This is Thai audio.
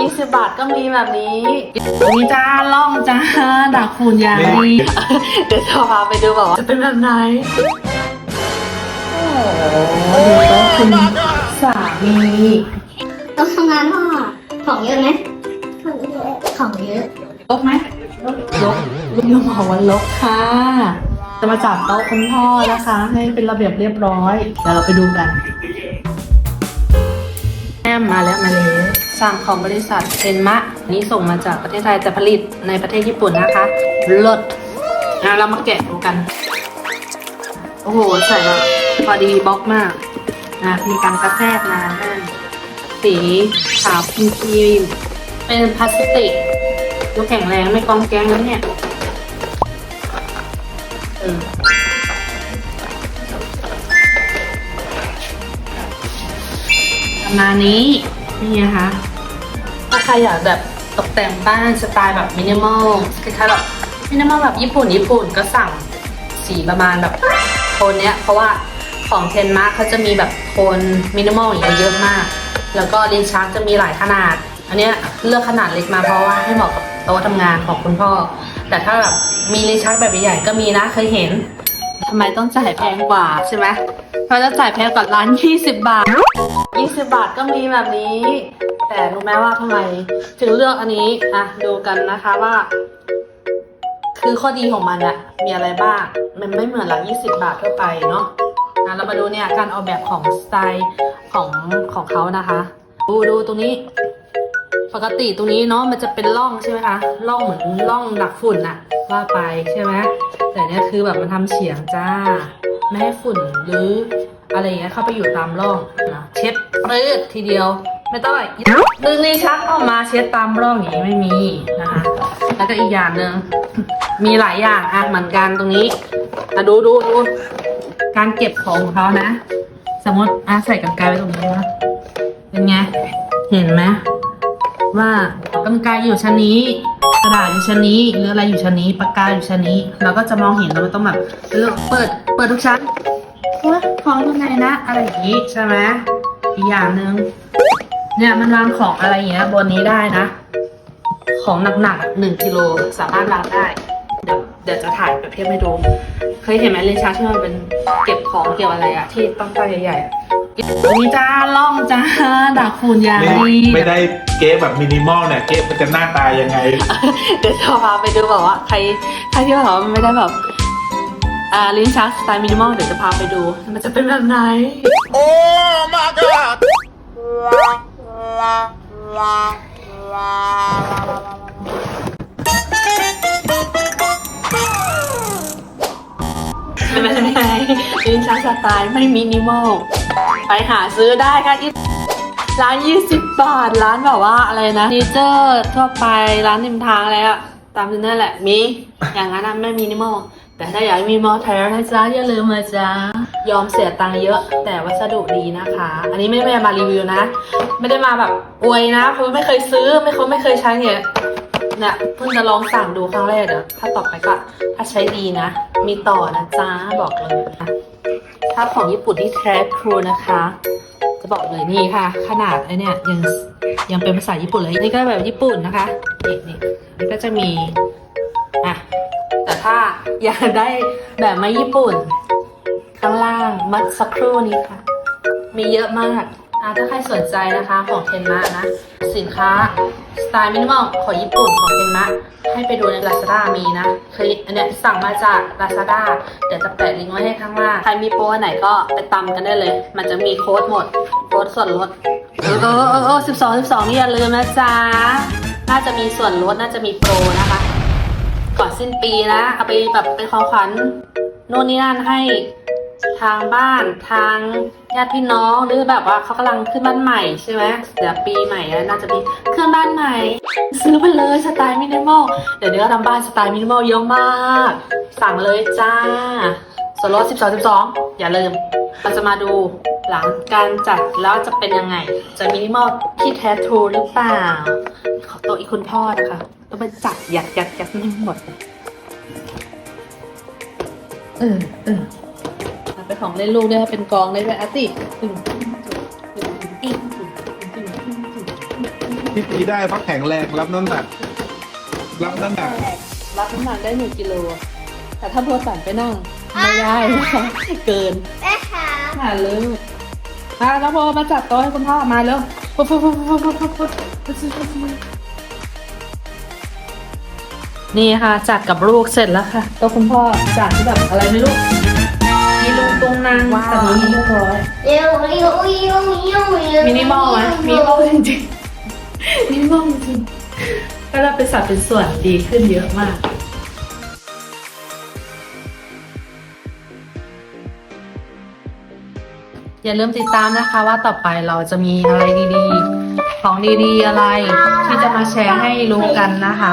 ยี่สิบบาทก็มีแบบนี้นี่จ้าล่องจ้าดักฝุ่นยางดีเดี๋ยวจะพาไปดูบอกว่าจะเป็นแบบไหนโอ้โหดูโต๊ะคุณสามีต้องทำงานพ่อของเยอะไหมของเยอะลกไหมลกลกลุงบอกว่าลกค่ะ จะมาจัดโต๊ะคุณพ่อนะคะ ให้เป็นระเบียบเรียบร้อยเดี๋ยวเราไปดูกันแอมมาแล้วมาแล้ว สั่งของบริษัทเซนมะนี่ส่งมาจากประเทศไทยจะผลิตในประเทศญี่ปุ่นนะคะลดอะเรามาแกะดูกัน โอ้โห ใส่แล้วพอดีบล็อกมากนะมีการกระแทกมาด้านสีขาวครีมๆเป็นพลาสติกดูแข็งแรงไม่กองแกงแล้วเนี่ยเออประมาณนี้ นี่นะคะ ถ้าใครอยากแบบตกแต่งบ้านสไตล์แบบมินิมอลคล้ายๆแบบมินิมอลแบบญี่ปุ่นญี่ปุ่นก็สั่งสีประมาณแบบโทนเนี้ย เพราะว่าของเทนมาร์เขาจะมีแบบโทนมินิมอลอย่างเงี้ยเยอะมาก แล้วก็ลิ้นชักจะมีหลายขนาด อันเนี้ยเลือกขนาดเล็กมาเพราะว่าให้เหมาะกับโต๊ะทำงานของคุณพ่อ แต่ถ้าแบบมีลิ้นชักแบบใหญ่ๆก็มีนะเคยเห็นทำไมต้องจ่ายแพงกว่าใช่ไหม เราจะจ่ายแพงกว่าร้าน20 บาท 20 บาทก็มีแบบนี้ แต่รู้ไหมว่าทำไมถึงเลือกอันนี้อะดูกันนะคะว่า คือข้อดีของมันอะมีอะไรบ้าง มันไม่เหมือนร้าน20 บาททั่วไปเนาะอะเรามาดูเนี่ยการออกแบบของสไตล์ของของเขานะคะ ดูดูตรงนี้ปกติตรงนี้เนาะมันจะเป็นร่องใช่ไหมคะร่องเหมือนร่องหนักฝุ่นอะว่าไปใช่ไหมแต่เนี่ยคือแบบมันทำเฉียงจ้า ไม่ให้ฝุ่นหรืออะไรอย่างเงี้ยเข้าไปอยู่ตามร่องนะเช็ดปรืดทีเดียว ไม่ต้องดึงในชักออกมาเช็ดตามร่องอย่างนี้ไม่มีนะคะแล้วก็อีกอย่างหนึ่งมีหลายอย่างอะเหมือนกันตรงนี้อะดูดูดูการเก็บของของเขานะ สมมติอะใส่กันไกรไว้ตรงนี้นะเป็นไงเห็นไหมว่ากรรไกรอยู่ชั้นนี้กระดาษอยู่ชั้นนี้หรืออะไรอยู่ชั้นนี้ปากกาอยู่ชั้นนี้ เราก็จะมองเห็นเราไม่ต้องแบบเออเปิด เปิดทุกชั้นว่าของอยู่ไหนนะ อะไรอย่างนี้ใช่ไหมอีกอย่างหนึ่งเนี่ยมันวางของอะไรอย่างเงี้ย บนนี้ได้นะ ของหนักๆหนึ่งกิโลสามารถวางได้เดี๋ยวเดี๋ยวจะถ่ายเปรียบเทียบให้ดู เคยเห็นไหมเลนชาร์จที่มันเป็นเก็บของเกี่ยวอะไรอะที่ต้องใต้ใหญ่ๆอะนี่จ้าล่องจ้าดักฝุ่นยางไม่ดีไม่ได้เก๊แบบมินิมอลเนี่ยเก๊มันจะหน้าตายังไง เดี๋ยวจะพาไปดูแบบว่าใครใครที่แบบว่าไม่ได้แบบอ่า ลิ้นชักสไตล์มินิมอลเดี๋ยวจะพาไปดู มันจะเป็นแบบไหน Oh my god เป็นแบบไหนลิ้นชักสไตล์ไม่มินิมอล ไปหาซื้อได้ค่ะที่ร้าน 20 บาท ร้านแบบว่าอะไรนะฟีเจอร์ทั่วไป ร้านริมทางอะไรอะตามที่นั่นแหละ มี อย่างนั้นนะไม่มินิมอล แต่ถ้าอยากมีมอลแท้นะจ๊ะอย่าลืมมาจ้ายอมเสียตังค์เยอะแต่วัสดุดีนะคะ อันนี้ไม่ได้มารีวิวนะ ไม่ได้มาแบบอวยนะเพราะไม่เคยซื้อไม่เขาไม่เคยใช้เนี่ยเนี่ยเพิ่งจะลองสั่งดูครั้งแรกเดี๋ยวถ้าต่อไปก็ถ้าใช้ดีนะ มีต่อนะจ๊ะบอกเลยนะถ้าของญี่ปุ่นที่แท้ครูนะคะ จะบอกเลยนี่ค่ะ ขนาดไอเนี่ยยังยังเป็นภาษาญี่ปุ่นเลยนี่ก็แบบญี่ปุ่นนะคะนี่นี่นี่ก็จะมีอะ ถ้าอยากได้แบบไม่ญี่ปุ่น ข้างล่างมัดสักครู่นี้ค่ะ มีเยอะมากถ้าใครสนใจนะคะของเทนมะนะ สินค้าสไตล์มินิมอลของญี่ปุ่นของเทนมะให้ไปดูใน Lazada มีนะคยอันเนี้ยสั่งมาจาก Lazada เดี๋ยวจะแปะลิงก์ไว้ให้ข้างล่างใครมีโปรไหนก็ไปตำกันได้เลย มันจะมีโค้ดหมด โค้ดส่วนลดเออเออเออเออสิบสองสิบสองนี่อย่าลืมนะจ๊ะน่าจะมีส่วนลดน่าจะมีโปรนะคะ ก่อนสิ้นปีนะ เอาไปแบบเป็นของขวัญโน่นนี่นั่นให้ทางบ้านทางญาติพี่น้องหรือแบบว่าเขากำลังขึ้นบ้านใหม่ใช่ไหมเดี๋ยวปีใหม่อะน่าจะมีเครื่องบ้านใหม่ ซื้อไปเลยสไตล์มินิมอลเดี๋ยวนี้ก็ทำบ้านสไตล์มินิมอลเยอะมาก สั่งเลยจ้าส่วนลด12 12 อย่าลืม เราจะมาดูหลังการจัดแล้วจะเป็นยังไง จะมินิมอลที่แท้ทรูหรือเปล่าขอตัวอีกคุณพ่อนะคะ ก็ไปจับยัดยัดยัดทั้งหมด เออเออไปของเล่นลูกด้วยเป็นกองเลยด้วยอาติพี่ปีได้พักแข็งแรงรับน้ำหนักรับน้ำหนักรับน้ำหนักได้หนึ่งกิโล แต่ถ้าโบสันไปนั่ง ไม่ได้เกินนะคะหาเลยมาแล้วพอมาจัดโต๊ะให้คุณพ่อมาเร็วปุ๊บปุ๊บปุ๊บปุ๊บปุ๊บปุ๊บ นี่ค่ะ จัดกับลูกเสร็จแล้วค่ะโต๊ะคุณพ่อจัดที่แบบอะไรไม่รู้มีลุงตุงนางแต่นี้เรียบร้อยเร็วเร็วเร็วเร็วเร็วมินิมอลไหมมินิมอลจริงๆมินิมอลจริงๆก็เราเป็นสัดเป็นส่วนดีขึ้นเยอะมากอย่าลืมติดตามนะคะว่าต่อไปเราจะมีอะไรดีๆ ของดีๆอะไร ที่จะมาแชร์ให้รู้กันนะคะ